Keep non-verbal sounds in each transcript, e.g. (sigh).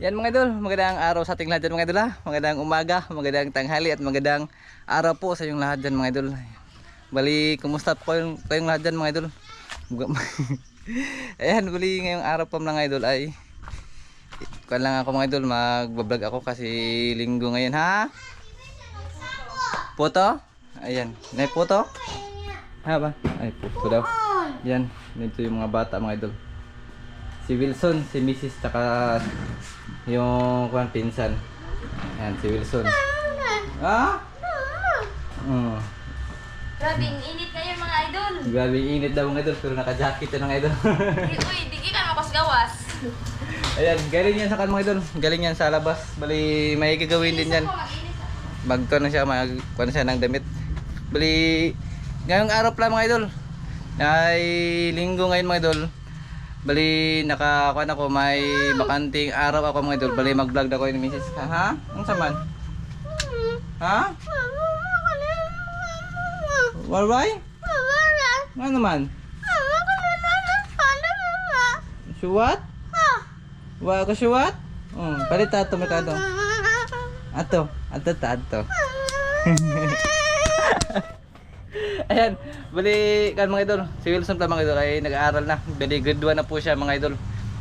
Yan mga idol, magandang araw sa ating lahat dyan mga idol ha. Magandang umaga, magandang tanghali at magandang araw po sa inyong lahat dyan mga idol. Bali, kumusta po kayong, kayong lahat dyan mga idol? (laughs) Ayan, bali ngayong araw po mga idol ay Kuan lang ako mga idol, magbablog ako kasi linggo ngayon ha. Puto? Ayan, may puto? Ha ba? Ay, puto daw. Yan, dito yung mga bata mga idol. Si Wilson, si Mrs. tsaka yung kuan pinsan. Ayan, si Wilson. Ah? Mm. Grabe, ang init kayo mga idol. Grabe init daw mga idol, pero naka-jacket yun mga idol. (laughs) Uy, di ka makos gawas. Ayan, galing yan sa kan mga idol. Galing yan sa labas. Bali, may gagawin din yan. Magto na siya, mag kuha na siya ng damit. Bali, ngayong araw pala mga idol. Ay, linggo ngayon mga idol. Bali, nakakuha na ko, may bakanting araw ako mga idol. Bali, mag-vlog na ko ni Mrs. Ha? ha? Ang saman? Ha? Walway? Ano naman? Suwat? Wa ka suwat? Oh, palit ato merkado. Ato, ato ta ato. (laughs) Ayan, bali kan mga idol. Si Wilson pa mga idol ay nag-aaral na. Bali grade 1 na po siya mga idol.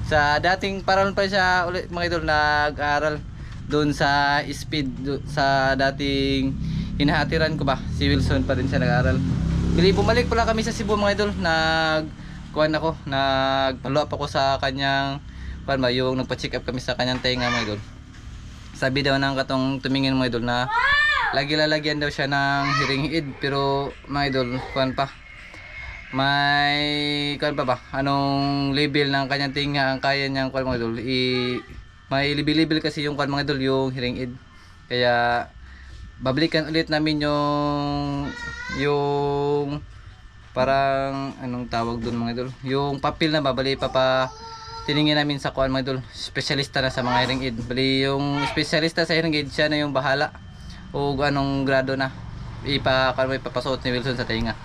Sa dating paralan pa siya ulit mga idol nag-aaral doon sa speed do- sa dating hinahatiran ko ba. Si Wilson pa rin siya nag-aaral. Bali bumalik pala kami sa Cebu mga idol. Nag kuan ako, nag-follow up ako sa kanyang kuan ba, yung nagpa-check up kami sa kanyang tenga mga idol. Sabi daw ng katong tumingin mga idol na lagi lalagyan daw siya ng hearing aid pero mga idol kuan pa. May kuan pa ba? Anong level ng kanyang tinga ang kaya niyang kuan mga idol? I may level-level kasi yung kuan mga idol yung hearing aid. Kaya babalikan ulit namin yung yung parang anong tawag doon mga idol? Yung papel na babali pa pa tiningin namin sa kuan mga idol specialista na sa mga hearing aid. Bali yung specialista sa hearing aid siya na yung bahala o anong grado na ipa kano ipapasuot ni Wilson sa tenga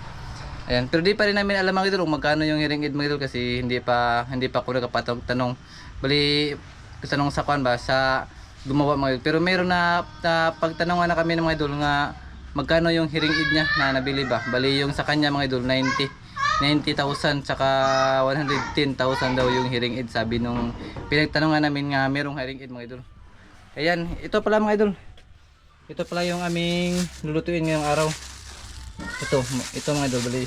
ayan pero di pa rin namin alam mga idol kung magkano yung hearing aid mga idol kasi hindi pa hindi pa ako nakapatong tanong bali tanong sa kuan ba sa gumawa mga idol. Pero meron na, na pagtanongan na kami ng mga idol nga magkano yung hearing aid niya na nabili ba. Bali yung sa kanya mga idol 90 90,000 tsaka 110,000 daw yung hearing aid sabi nung pinagtanongan namin nga merong hearing aid mga idol. Ayan ito pala mga idol ito pala yung aming lulutuin ngayong araw. Ito ito mga idol bali.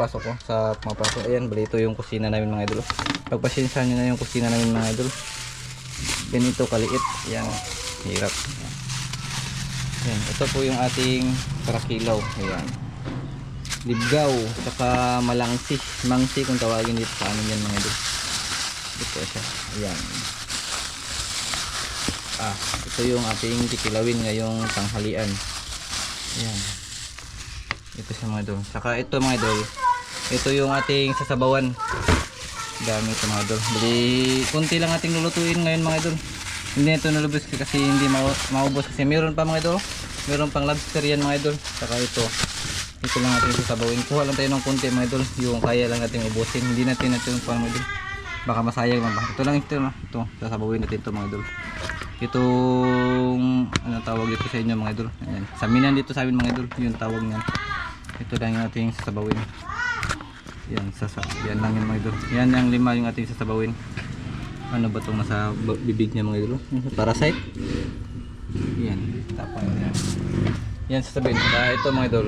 Pasok ko sa pumapasok ayan bali ito yung kusina namin mga idol. Pagpasensya nyo na yung kusina namin mga idol. Ganito kaliit. Yan hirap. Yan ito po yung ating parakilaw ayan. Libgaw saka malangsi. Mangsi kung tawagin dito sa amin yan mga idol. Ito siya. Ayan ah ito yung ating kikilawin ngayong tanghalian. Ayan. Ito siya mga idol. Saka ito mga idol. Ito yung ating sasabawan. Dami ito mga idol. Bali kunti lang ating lulutuin ngayon mga idol. Hindi ito nalubos kasi hindi mau maubos kasi meron pa mga idol. Meron pang lobster yan mga idol. Saka ito. Ito lang natin sasabawin kuha lang tayo ng kunti mga idol. Yung kaya lang natin ubusin. Hindi natin natin pa mga idol. Baka masayang ba? Ito lang ito ito sasabawin natin ito mga idol itong ano tawag ito sa inyo mga idol? Ayan. saminan dito sa amin mga idol yung tawag niyan. Ito lang yung ating sasabawin. Yan sasa yan lang yung mga idol. Yan yung lima yung ating sasabawin. Ano ba itong nasa bibig niya mga idol? Sa parasite? Yan tapang yan yan sasabihin. Ah, ito mga idol.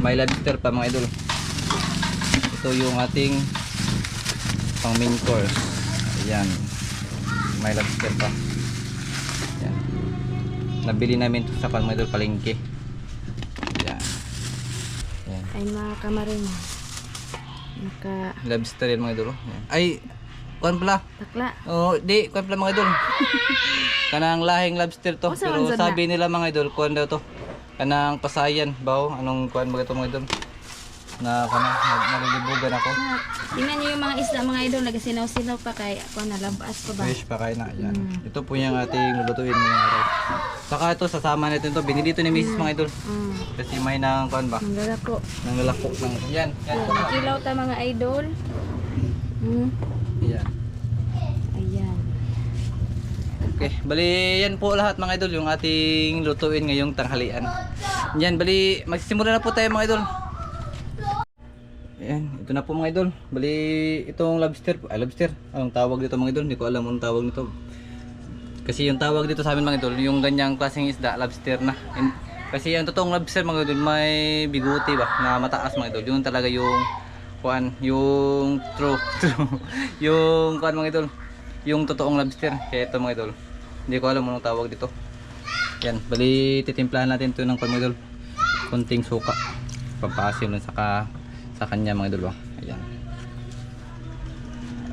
May lobster pa mga idol. Ito yung ating pang main course. Ayan may lobster pa. Ayan nabili namin to sa idol palengke. Ayan ayan Ay, mga kamarin. Naka lobster yan mga idol oh. Ayan. ay kuan pala. Takla. oh di kuan pala mga idol. (laughs) Kanang lahing lobster to. O, saan pero sabi nila mga idol kuan daw to. Kanang pasayan baw anong kuan mga ito mga idol na kanang nalilibugan ako Tingnan niyo yung mga isda mga idol. Nagasinaw-sinaw pa kay ako nalabas pa ba? Fresh pa kayo na. Yan. Mm. Ito po yung ating lulutuin ngayong araw. Saka ito, sasama natin to. Binili to ni Mrs. mga idol. Mm. Kasi may nang kuan ba? Ang lalako. Nang lalako. Nang, yan. Yan. Oh, kilaw ta mga idol. Hmm. Yan. Ayan. Okay, bali yan po lahat mga idol yung ating lutuin ngayong tanghalian. Yan, bali magsisimula na po tayo mga idol. Ayan, ito na po mga idol. Bali itong lobster, ay lobster. Anong tawag dito mga idol? Hindi ko alam anong tawag nito. Kasi yung tawag dito sa amin mga idol, yung ganyang klaseng isda, lobster na. In- kasi yung totoong lobster mga idol, may biguti ba na mataas mga idol. Yun talaga yung kuan, yung true, (laughs) true. yung kuan mga idol, yung totoong lobster. Kaya ito mga idol, hindi ko alam anong tawag dito. Yan, bali titimplahan natin ito ng kuan mga idol. Kunting suka. Pampasim lang saka sa kanya mga idol. oh. Ayan.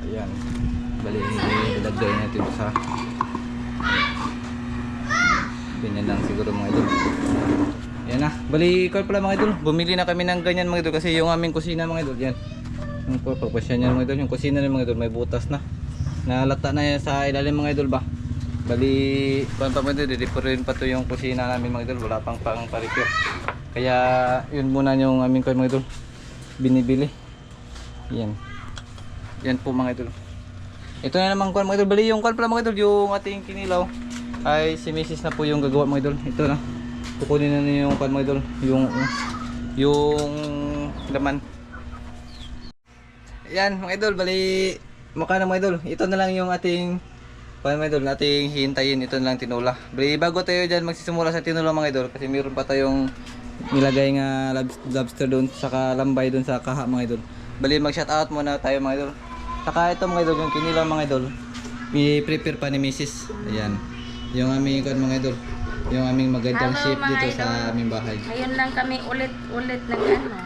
Ayan. Bali, ilagay natin sa ganyan lang siguro mga idol. Yan na. Bali, call pala mga idol. Bumili na kami ng ganyan mga idol kasi yung aming kusina mga idol. Yan. Yung pagpasya niya mga idol. Yung kusina ng mga idol may butas na. Nalata na yan sa ilalim mga idol ba. Bali, kuhan pa idol. Didipurin pa to yung kusina namin mga idol. Wala pang pang pa-repair. Kaya yun muna yung aming kuhan mga idol. Binibili. Yan. Yan po mga idol. Ito na naman kuhan mga idol. Bali yung kuhan pala mga idol. Yung ating kinilaw ay si Mrs. na po yung gagawa mga idol. Ito na. Kukunin na niyo yung kuhan mga idol. Yung yung laman. Yan mga idol. Bali mukha na mga idol. Ito na lang yung ating kuhan mga idol. Ating hintayin. Ito na lang tinula. Bali bago tayo dyan magsisimula sa tinula mga idol. Kasi meron pa tayong nilagay nga lobs- lobster doon. Saka lambay doon sa kaha mga idol. Bali mag shout out muna tayo mga idol. Saka ito mga idol. Yung kinilaw mga idol. I-prepare pa ni Mrs. Ayan. Yung aming mga idol. Yung aming magandang Hello, dito idol. sa aming bahay. Ngayon lang kami ulit-ulit nag ano,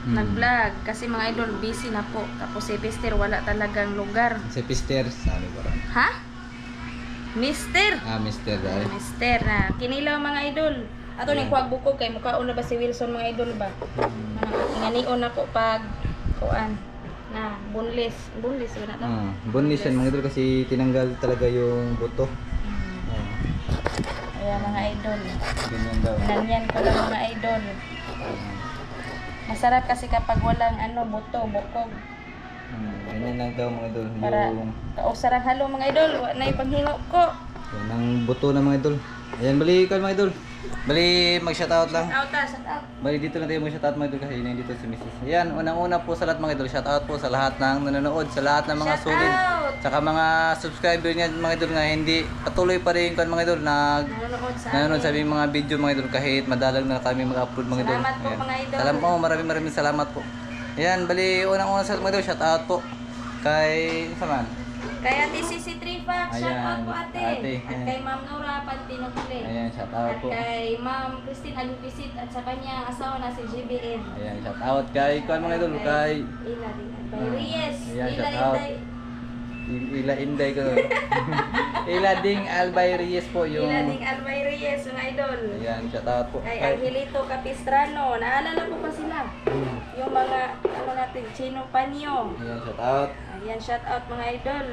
Hmm. nag-vlog kasi mga idol busy na po. Tapos si Pester wala talagang lugar. Si Pister, sabi ko. Ha? Mister. Ah, Mr. Dahil. Mister na kinilaw mga idol. Ato ni kuwag bukog kay mukhaon na ba si Wilson mga idol ba? Inganion ako pag kuan na bunlis, bunlis wala to. Ah, yan mga idol kasi tinanggal talaga yung buto. Ah, Kaya mga idol, ganyan daw. nanyan ko lang mga idol. Masarap kasi kapag walang ano buto, bukog. Hmm, ganyan lang daw mga idol. Para Yung kausarang halo mga idol, wa na ipanghingo ko. yan ang buto ng mga idol. Ayan, bali ka mga idol. Bali mag-shoutout lang. Out ah, shout out. Bali dito na tayo mag-shoutout mga idol kasi nandito si Mrs. Ayan, unang-una po sa lahat mga idol. Shoutout po sa lahat ng nanonood, sa lahat ng mga Shout solid. out! Saka mga subscriber niya mga idol nga hindi patuloy pa rin kan mga idol nag Nanonood sa nanonood amin. sa aming mga video mga idol kahit madalang na kami mag-upload mga idol. Salamat po, mga idol. Salamat po, maraming maraming salamat po. Ayan, bali unang-una sa mga idol, shoutout po kay Saman. Kaya ate Sisi Trifax, shout out po ate. ate, At kay Ma'am Nora Pantinokle. Ayan, shoutout At po. kay Ma'am Christine Alupisit at sa kanyang asawa na si JBN. Ayan, shoutout kay kuan mga idol kay Ila din. Kay Reyes. Ayan, Ila shout out. Inday. Ila Inday ko. (laughs) Ila Ding Albay Reyes po yung Ila ding Albay Reyes, mga idol. Ayan, shoutout po. Kay Angelito Capistrano. Naalala ko pa sila. Yung mga, ano natin, Chino Panyo. Ayan, shoutout. Ayan, shout out mga idol.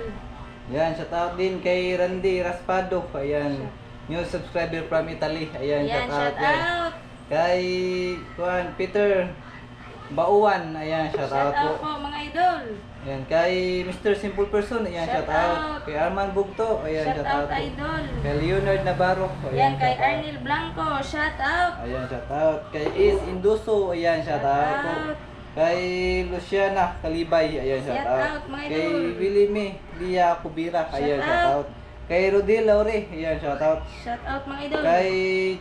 Ayan, shoutout din kay Randy Raspado. Ayan, new subscriber from Italy. Ayan, Ayan, shoutout shout yan. out. Kay Juan Peter Bauan. Ayan, Shout shoutout po. out po mga idol. Ayan, kay Mr. Simple Person. Ayan, Shout shoutout. out. Kay Arman Bugto. Ayan, Shout shoutout out po. idol. Kay Leonard Navarro. Ayan, kay shoutout. Arnel Blanco. Shout out. Ayan, shoutout. Kay Is Induso. Ayan, shoutout po. Shoutout. Kay Luciana Kalibay. Ayan, Shout out, mga Kay. Willie Lia Kubira. Ayan, Shout shoutout. Kay Rodil Laure. Ayan, shoutout. Shout out mga idol. Kay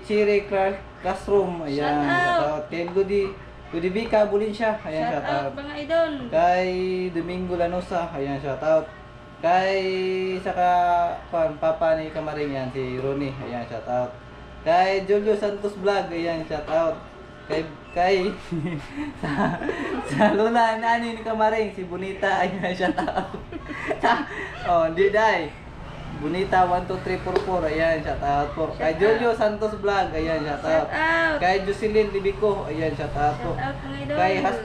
Chiri Clark Classroom. Ayan, Shout out. Kay Ludi Ludi Vika Bulinsya. Ayan, Shout out mga idol. Kay Domingo Lanosa. Ayan, shoutout. Kay saka pan, papa ni Kamaring yan, si Ronnie. Ayan, shoutout. Kay Julio Santos Vlog. Ayan, shoutout. Kay kay (laughs) sa, sa lula nani ni Kamaring si Bonita. Ayan, shoutout. (laughs) oh, hindi dai. Bonita 12344. Ayan, shoutout po. Kay Julio Santos Vlog. Ayan. Shout out. Kay Jocelyn Libico. Ayan, po. Shout out idol. Kay Has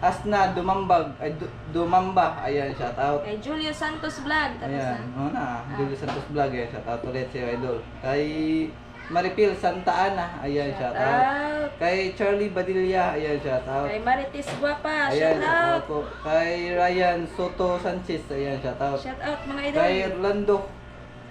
Asna Dumambag, ay Du- Dumamba, ayan, shout out. Kay Julio Santos Vlog. Tapos Ayan, na. ano na, Julio Santos Vlog, ayan, shout out ulit si Idol. Kay Maripil Santa Ana, ayan, shout Shout out. out. Kay Charlie Badilla, ayan, shout out. Kay Marites Guapa. Ayan, Shout shout out out. po. Kay Ryan Soto Sanchez, ayan, shout out. Shout out mga idol. Kay Orlando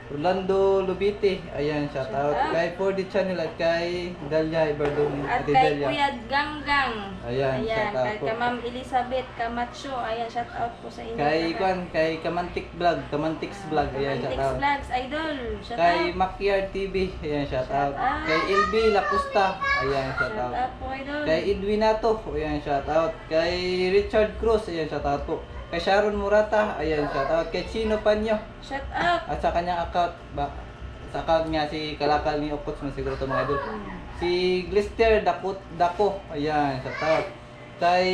Rolando Lubite. Ayan, shout out. Shout out. Kay 4D Channel at kay Dalia Ibardoni. At Ate kay Dalia. Kuya Ganggang. Ayan, shout out kay po. Ma'am Elizabeth Camacho. Ayan, shout out po sa inyo. Kay. Kwan, kay Kamantik Vlog, Kamantix Vlog. Ayan, shout Antics out. Vlogs, idol. Shout Kay out. Makyard TV. Ayan, shout out. out. Kay LB Lapusta. Ayan, shout Shout out. out po, idol. Kay Edwinato, ayan, shout out. Kay Richard Cruz, ayan, shout out po. Kay Sharon Murata, ayan, shout out. Kay Chino Panyo, Shout out. at sa kanyang account, ba, sa account niya, si Kalakal ni Opots, man siguro ito mga idol. Si Glister Dakot Dako, ayan, shout out. Kay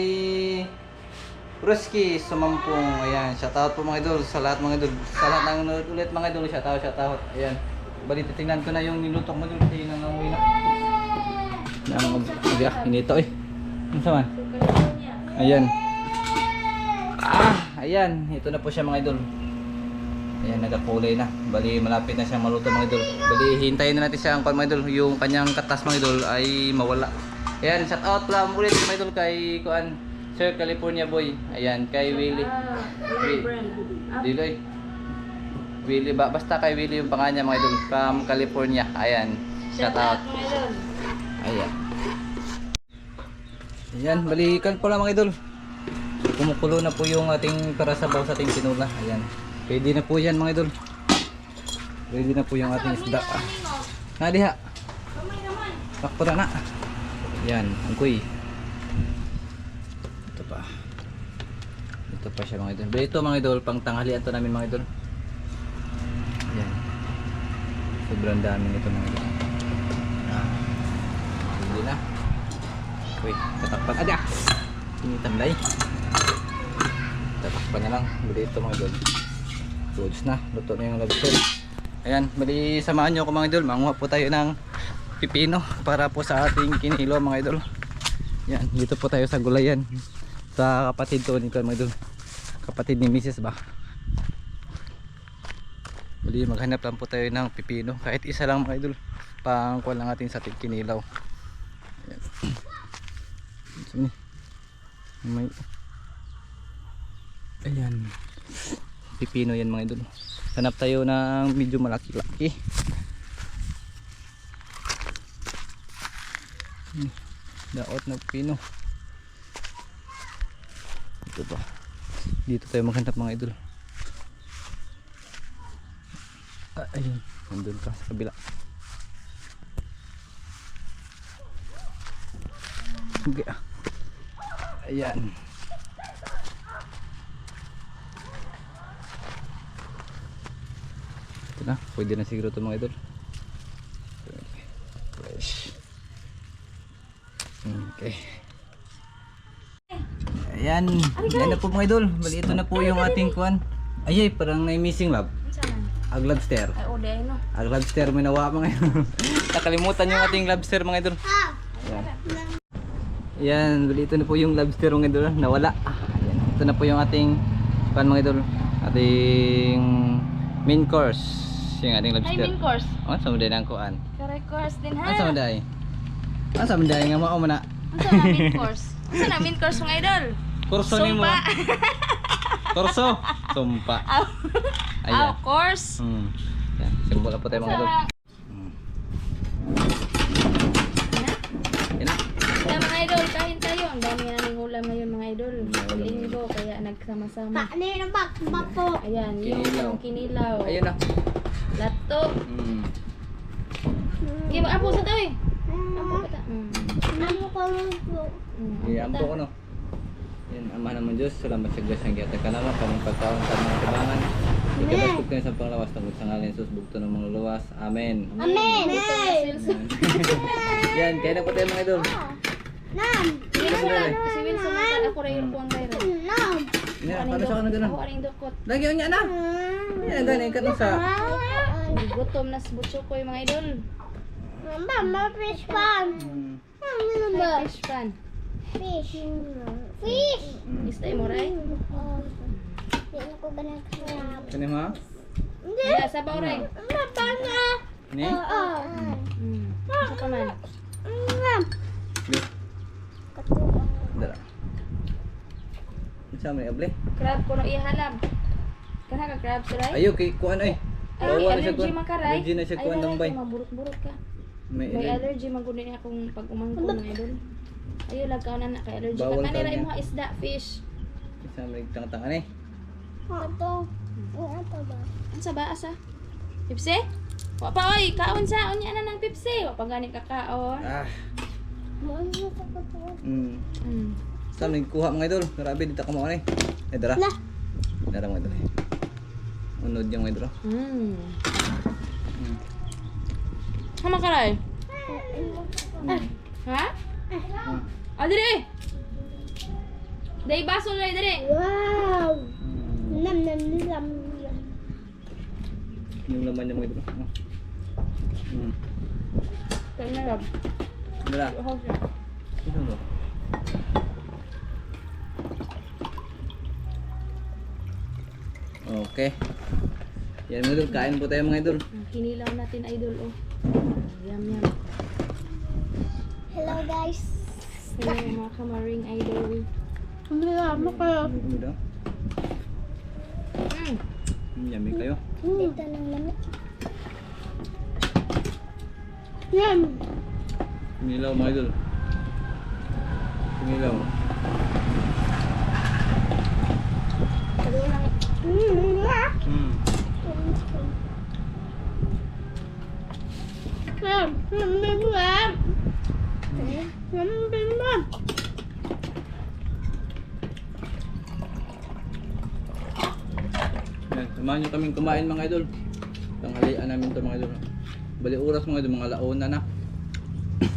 Ruski Sumampong, ayan, shout out po mga idol, sa lahat mga idol. Sa lahat ng nanonood ulit mga idol, shout out, shout out. Ayan, bali titingnan ko na yung nilutok mo idol, kasi nanganguwi na. Nang, ah, hinito eh. Ano man? Ayan. Ah, ayan. Ito na po siya mga idol. Ayan, nagkakulay na. Bali, malapit na siyang maluto mga idol. Bali, hintayin na natin siya ang mga idol. Yung kanyang katas mga idol ay mawala. Ayan, shout out pala ulit mga idol kay Kuan, Sir California Boy. Ayan, kay Willie. Diloy. Willie ba? Basta kay Willie yung pangalan niya mga idol. From California. Ayan, shout out. Ayan. Ayan, balikan po lang mga idol. Kumukulo na po yung ating para sa ating tinula. Ayan. Pwede na po yan mga idol. Pwede na po yung ating isda. Naliha. Takpo na na. Ayan, ang kuy. Ito pa. Ito pa siya mga idol. Pero ito mga idol, pang tanghalian to namin mga idol. Ayan. Sobrang dami nito mga idol. Ah. Hindi na. Wait, tatakpan. Ada! Tinitamlay. Tatakpan na lang. Bali ito mga idol. Goods na. Luto na yung lobster. Ayan, bali samahan nyo ako mga idol. Manguha po tayo ng pipino para po sa ating kinilo mga idol. Yan, dito po tayo sa gulayan. Sa kapatid to ni Kuya, mga idol. Kapatid ni Mrs. ba? Bali maghanap lang po tayo ng pipino. Kahit isa lang mga idol. Pangkuha lang natin sa ating kinilaw. Ayan. (clears throat) Saan ni? May... Ayan. Pipino yan mga idol. Hanap tayo ng medyo malaki-laki. Daot na pino. Ito pa. Dito tayo maghanap mga idol. Ah, ayun. Nandun pa sa kabila. Ah. Ayan. Ito na. Pwede na siguro ito mga idol. Fresh. Okay. Ayan. Ayan na po mga idol. Bali ito na po yung ating kuan. Ayay, parang na-missing lab. Saan? Ag lobster. Ay, o, di no. Ag lobster may nawa mga idol. (laughs) Nakalimutan yung ating lobster mga idol. Ayan. Ayan, bali ito na po yung lobster mga idol. Nawala. Ayan. Ito na po yung ating kuan mga idol. Ating main course. Yung ating Ay, lobster. main course. Oh, sa muday ng kuan. Kare course din ha. Ano sa muday? Ano sa muday nga mao man na? Ano sa main course? Ano sa main course mga idol? Kurso ni mo. Sumpa. (laughs) Kurso. Sumpa. Ayan. Aw, course. Hmm. Yan, simbol na po tayo mga idol. Sa Hmm. Kaya mga idol, kain tayo. Ang dami naming ulam ngayon mga idol. Linggo, kaya nagsama-sama. Ano yung bak bapo? Ayan, yung kinilaw. Ayun na. Lato. Hmm. Sige, mag-apo sa tayo eh. Apo ka ta. Mm. Ano ko po? Mm, Iampo ko no. Yan, Ama naman Diyos, salamat sa Diyos ang giyata ka naman, kamang pagkaon sa mga tibangan. Ikabastok kayo sa panglawas, tungkol sa ngalan Jesus, bugto ng mga luwas. Amen. Amen. (laughs) Yan, kaya na po tayo mga idol. Nam! Si Wilson, si Wilson, natal ako rin yung puwang. Nam! Yan, paano siya ka na ganun? Ako rin dukot. Lagi yun niya na. Yan, galing ka nun sa... Gutom na sa butso ko yung mga idol. Mama, fish pan! Ano ba? Fish pan. Fish. Fish! Istay mo ray. Hindi ko ba nagkarap? Kani mo ha? Hindi! Yeah, sabaw ray. Mama na! Ni? Oo. Mm. Ano pa man? Nam! Di. Dala. Ano sa mga able? Crab ko no ihalab. Kana ka crab sa ray? Ayo, kay kuan ay. May na siya makaray. Allergy na siya Ay, kuwan, lalaki, tambay. Maburot-burot ka. May, May allergy. maguna niya akong pag umangkon na idol. Ayo lagkaw na na kay allergy ka kanira imo isda fish. Isa may tanga-tanga eh. Ito. Ang ito ba? Unsa ba asa? Pipsi? Wa pa oy, kaon sa unya na ng Pipsi. Wa pa gani ka kaon. Ah. Sa katawan? Mm. Saan nagkuha mga idol? Grabe, dito ka mo ano eh. Dara. La. Dara mga idol eh. Unod yung mga idol. Hmm. Mm. Hama karay. Ah. Ha? Mm. Ah, dire. Dai baso na dire. Wow! Mm. Nam nam nam nam. Yung laman niya mga idol. Oh. Mm. Kaya na lab. Dara. Ito mo. Okay. Yan mga idol, kain po tayo mga idol. Kinilaw natin idol oh. Yum yum. Hello guys. Hello mga kamaring idol. Ano kayo? Ano daw? Mm. Mm, Yummy kayo. Dito ng lamit. Yan. Tumilaw mga idol. Tumilaw. Pero lang Mm. Mm. Nam nam nam nam. Nam nam nam. Yan, samahan nyo kaming kumain mga idol. Tanghalian namin to mga idol. Bali oras mga idol, mga launa na. (coughs)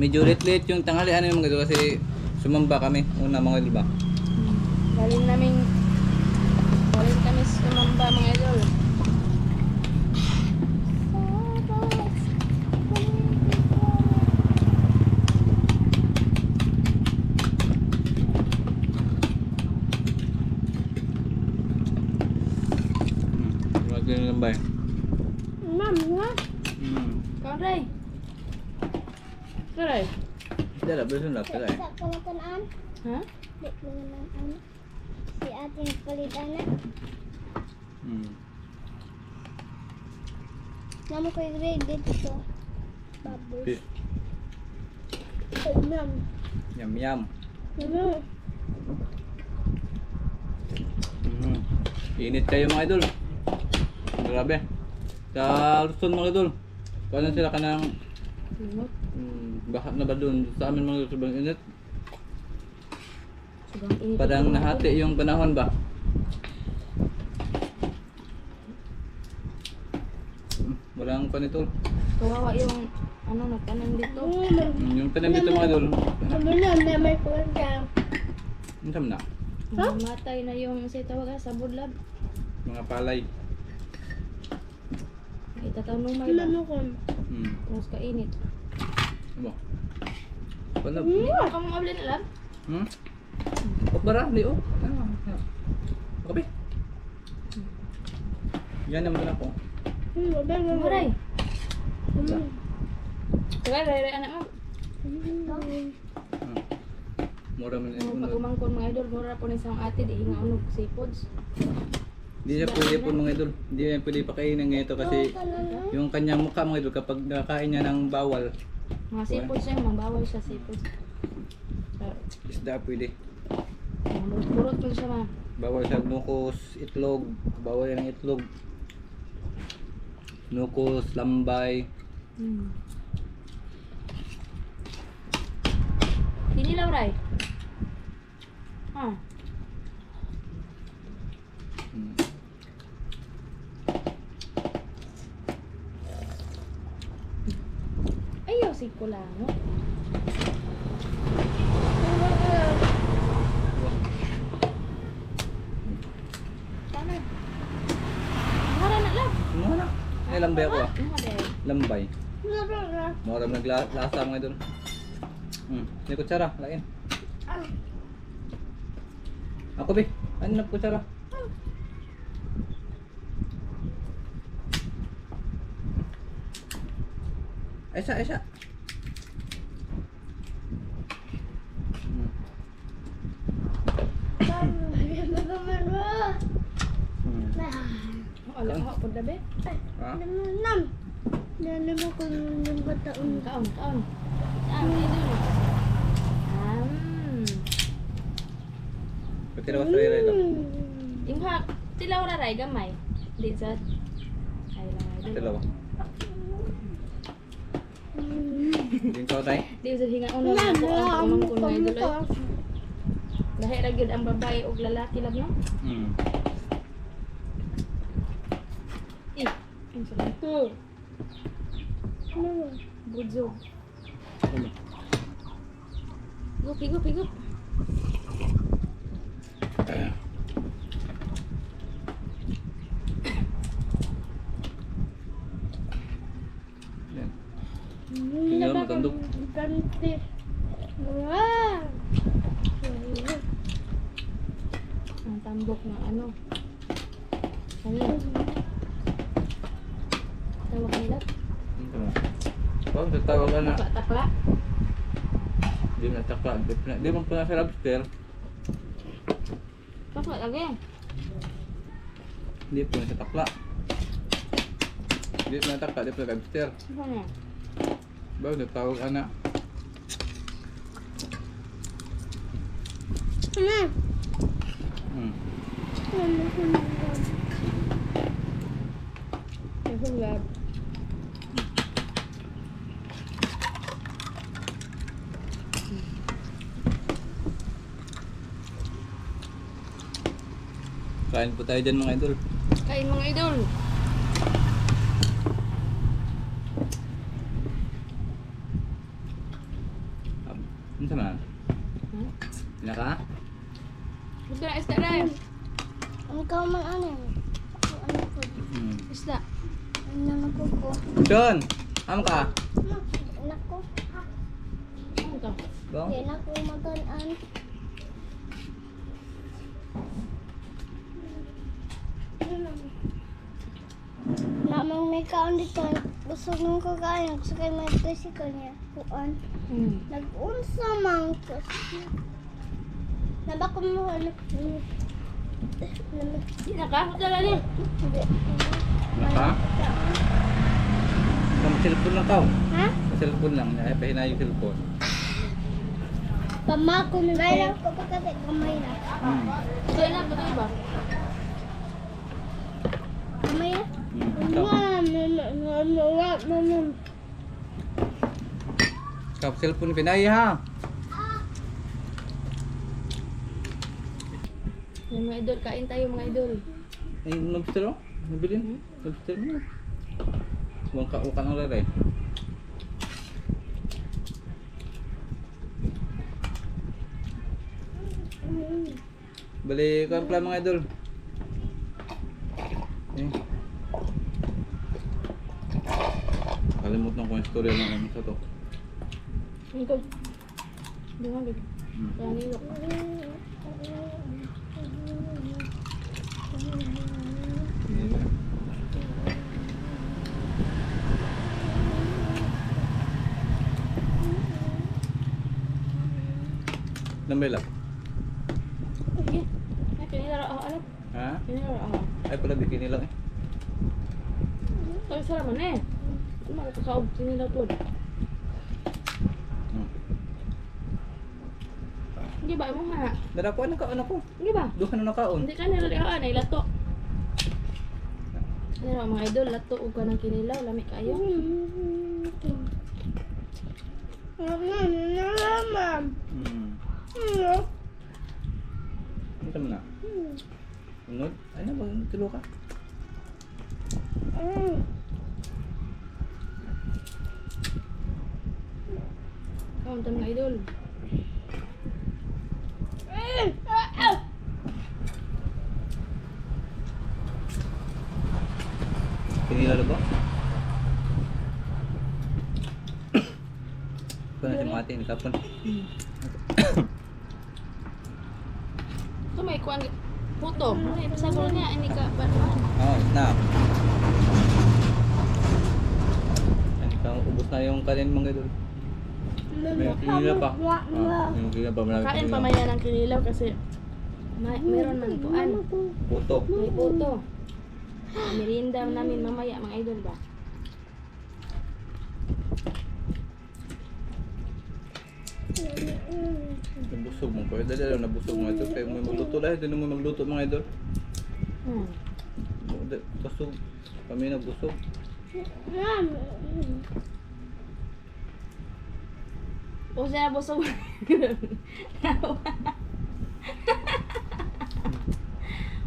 Medyo late-late yung tanghalian namin mga idol kasi sumamba kami una mga idol ba. galing naming galing kami sa Mamba mga idol. Hmm. Wag lang lang ba eh. Nam nam. Hmm. Kaon ray. Karay. Beso na pala eh. Sa palatanaan. Ha? Di ko naman ano. Si ating palitan na. Hmm. Namu ko yung grade dito. Bubbles. Ay, nam. Yum yum. Nam. Mhm. Init kayo mga idol. Grabe. Sa Luzon mga idol. Kaya sila ka ng mm, baha na ba doon sa amin mga sobrang init. Sobrang init. Parang nahati yung panahon ba? Walang panito. Kawawa yung ano nagtanim dito. Mm, Yung tanim dito mga idol. Ano nam na may kulang. Ang na. Namatay na yung si tawag ah, sa budlab. Mga palay. Kita taon numay ba? Ano ko? Mm. Tapos kainit. Ano? Wala. Hindi mo ka mga abli na Hmm? O bara, di oh. Ano? ano? Kape. Yan naman ako. Hmm, wala na. Maray. Wala. Kaya ray ray anak mo. Hmm. Mura man Ang pag umangkon mga idol, mura po ni isang ate di hinga unog seafoods. Hindi siya pwede po mga idol. Hindi niya pwede pakainin ngayon ito kasi yung kanyang mukha mga idol kapag nakain niya ng bawal, Mga seafoods siya, mabawal siya seafoods. Pero, isda pwede. Burot mo siya ma. Bawal siya nukos, itlog, bawal yan ng itlog. Nukos, lambay. Hmm. Dinilaw ray. Ha. Hmm. Ayaw si kulano. Paano? Mara na lang. Ano na? Ay, lambay ako ah. Ba? Lambay. Mura naglasa mga idol. Hmm. May kutsara, lain. Ako be, ano na kutsara? Esa, esa. Hmm. Mama, mama, mama. Hmm. Ah. Wala ko po dabe. Ha? Nam. Nalim ako ng bataon. Kaon, kaon. Ah, mga idol. Um, Pati na ba sa rin lang? yung ha, tilaw ra ray gamay. Di sa ay lang idol. Dalawa. Yung ko tayo? Di sa hinga una lang ako ang pamangkon mga idol. ay. Lahi ra gyud ang babae ug lalaki lab no. Hmm. Eh, ang sarap. Budzo. Ano? Gup, higup, higup. Yan. Tingnan mo, tandok. Ganti. Wow. Ang tambok ng ano. Ano? Tawag nila? Ito mo. Oh, tatawag ka na. Takla, takla. Di na takla. Di mo pa na sa lobster. Takla lagi. Di po sa takla. Di na takla. Di po na lobster. Ano na? Bago natawag ka na. Ano? Hmm. Ano? Ang Kain po tayo dyan mga idol. Kain mga idol. Ano sa man? Hmm? Pinaka? Isda, isda rin. Ang ikaw man ano? Ano ko? Hmm. Isda. Ano ko ko? Sean! Am ka? Anak ko. Ano to? Bang? Yan ako maganan. May kaon dito. Gusto nung kakain. Gusto kayo may tricycle niya. Kuan. Hmm. Nag-unsa man kasi. Nabako mo anak. Di na na ni. Naka? Kam cellphone lang ka. Ha? Cellphone lang. Ay, pahina yung cellphone. Pamako na. Mayroon ko pa kasi kamay na. Hmm. Kaya na, ba? Kamay na? Hmm. Ikaw. Ikaw, cellphone pinay ha. Yan mga idol, kain tayo mga idol. Ay, lobster oh. Nabilin. Lobster mo. Huwag ka, huwag ka nang laray. Bali, kaya pala mga idol. Eh. Story ng ano sa to. Ikaw. Dumagod. Hmm. Kaya nilok. Nambilap. Sige. Ay, kinilaro ako. Ano? Ha? Kinilaro ako. Ay pala bikini lang eh. Ay, sarap man eh. Ano mga kakaog kinilaro po. Hindi ba? Mo ha? Dara ko ano ka ano ko. Hindi ba? Duha na nakaon. Hindi ka nilaro ay lato. Ano mga idol, lato o ka ng kinilaw, lami kayo. Ano mo na? Unod? Ay na ba? Tulo ka? Kaunta Oh, mga idol. Pinilalo ba? Ito na si Mati, ni Kapon. Ito may kuwan puto. Ano yung pasagol niya? Ini ka ba? Oh, snap. Yan, ikaw, ubos na yung kanin mga idol. May kinila pa. Ah, yung kinila pa. Malaki Kain kinila. pa maya ng kinilaw kasi may, meron man kuan. Puto. May puto. Merienda namin mamaya mga idol ba? Nabusog mo ko. Dali lang nabusog mga idol. Kaya mo magluto lahat. Hindi mo magluto mga idol. Hmm. Busog. Kami nabusog. Ma'am. O siya (laughs) busog.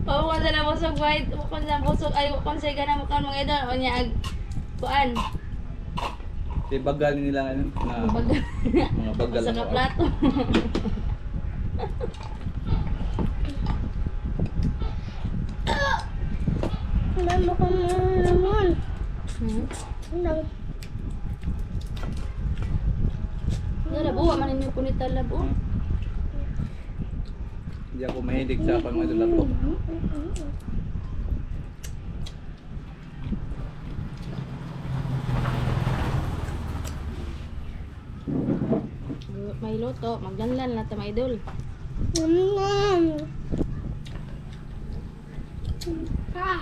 O kung sa nabusog white, kung sa busog ay kung sa ganang mukhang mga idol, o niya ag kuan, Di bagal nila ano, na mga bagal sa kaplato. Mama na naman. Hmm. Nang Nga labo, ninyo punita labo. Hindi ako mahilig sa idol lato. May loto, maglanlan na ta mga idol. Mama. Ah.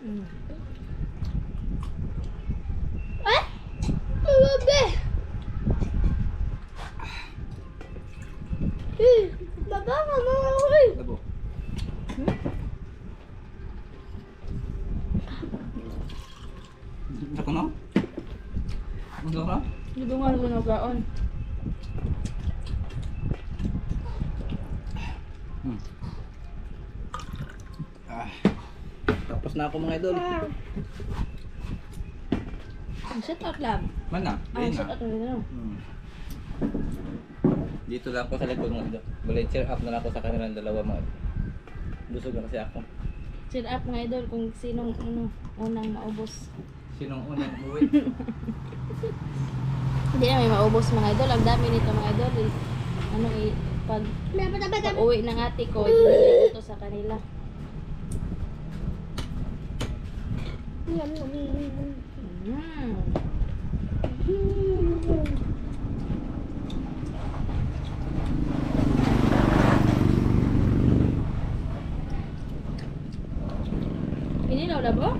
Hmm. Eh? Babe. Eh, Baba, mama, uy. Labo. Ako na? Ano ka? Dudungan ko na gaon. Hmm. Ah. Tapos na ako mga idol. Ang shut out lab. Man na. Ah, shut na. out rin. Hmm. Dito lang ako sa likod mga idol. Bali, cheer up na lang ako sa kanilang dalawa mga idol. Busog na kasi ako. Shut up mga idol kung sinong ano, unang maubos. Sinong unang (laughs) umuwi? Hindi na may maubos mga idol. Ang dami nito mga idol. Eh. Ano eh, pag, pag uwi ng ate ko, ibigay ko to sa kanila. Mm. Inilaw na ba?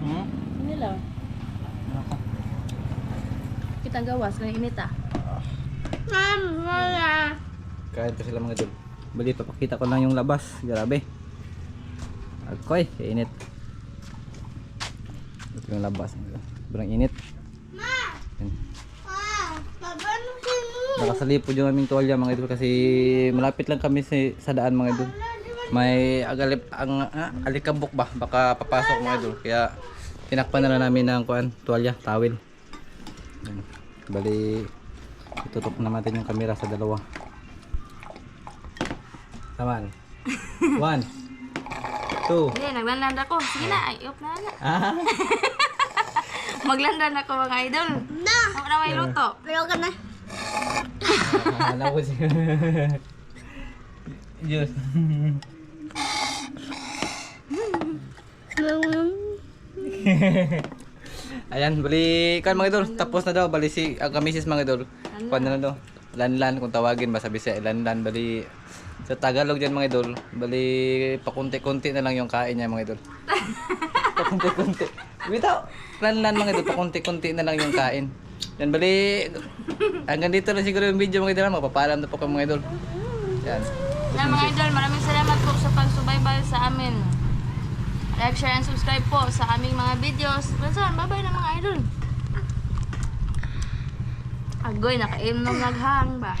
Hmm? Inilaw. Kitang gawas, kaya init ah. Mama. Kain pa sila mga idol. Bali, papakita ko lang yung labas. Grabe. Akoy, init. Ito yung labas. Sobrang init. Ma. Ah, si mo. Nakasalipod yung aming tuwalya mga idol kasi malapit lang kami sa, sa daan mga idol. May agalip ang ah, alikabok ba baka papasok mga idol. Kaya tinakpan na lang namin ng kuan tuwalya, tawel. Yan. Bali itutok na natin yung camera sa dalawa. Taman. (laughs) One. Two. Hindi, naglandan ako. Sige na, ay, up na na. Ah. (laughs) Maglandan ako mga idol. Na. Ako na may luto. Pero ka na. Alam ko siya. (laughs) Diyos. Ayan, bali kan mga idol, tapos na daw bali si ang kamisis mga idol. Kuan na daw. Lanlan kung tawagin ba sabi siya lanlan bali sa Tagalog diyan mga idol, bali pakunti-kunti na lang yung kain niya mga idol. (laughs) pakunti-kunti. Bitaw, lanlan mga idol, pakunti-kunti na lang yung kain. Yan bali hanggang dito lang siguro yung video mga idol, magpapaalam na po kami mga idol. Yan. Na mga idol, maraming salamat po sa pagsubaybay sa amin. Like, share, and subscribe po sa aming mga videos. Basta, bye-bye na mga idol. Agoy, naka-aim nung naghang ba?